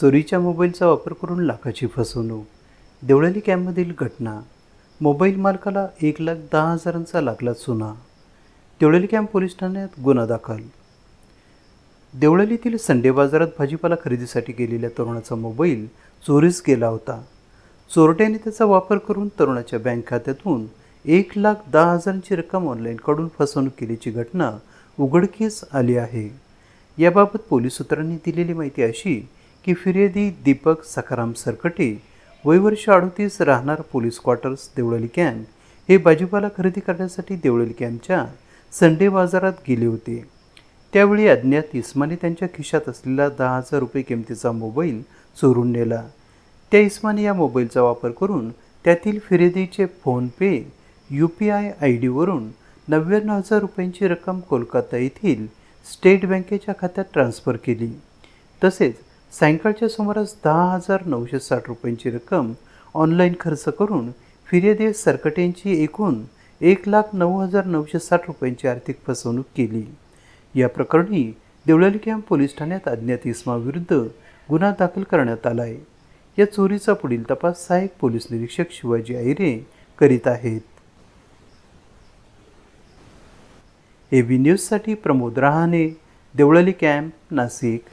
चोरीच्या मोबाईलचा वापर करून लाखाची फसवणूक देवळाली कॅम्पमधील घटना मोबाईल मालकाला एक लाख दहा हजारांचा लागला चुना देवळाली कॅम्प पोलीस ठाण्यात गुन्हा दाखल. देवळालीतील संडे बाजारात भाजीपाला खरेदीसाठी गेलेल्या तरुणाचा मोबाईल चोरीस गेला होता. चोरट्याने त्याचा वापर करून तरुणाच्या बँक खात्यातून एक लाख दहा हजारांची रक्कम ऑनलाईन काढून फसवणूक केल्याची घटना उघडकीस आली आहे. याबाबत पोलीस सूत्रांनी दिलेली माहिती अशी की फिर्यादी दीपक सखाराम सरकटे वयवर्ष अडतीस राहणार पोलीस क्वार्टर्स देवळली कॅम्प हे भाजीपाला खरेदी करण्यासाठी देवळली कॅम्पच्या संडे बाजारात गेले होते. त्यावेळी अज्ञात इस्माने त्यांच्या खिशात असलेला दहा हजार रुपये किमतीचा मोबाईल चोरून नेला. त्या इस्माने या मोबाईलचा वापर करून त्यातील फिर्यादीचे PhonePe U P I I डीवरून नव्याण्णव हजार रुपयांची रक्कम कोलकाता येथील स्टेट बँकेच्या खात्यात ट्रान्स्फर केली. तसेच सायंकाळच्या सुमारास दहा हजार नऊशे साठ रुपयांची रक्कम ऑनलाईन खर्च करून फिर्यादी सरकट्यांची एकूण एक लाख नऊ हजार नऊशे साठ रुपयांची आर्थिक फसवणूक केली. या प्रकरणी देवळाली कॅम्प पोलीस ठाण्यात अज्ञात इस्माविरुद्ध गुन्हा दाखल करण्यात आला आहे. या चोरीचा पुढील तपास सहाय्यक पोलीस निरीक्षक शिवाजी आयरे करीत आहेत. ए बी न्यूजसाठी प्रमोद रहाणे देवळाली कॅम्प नाशिक.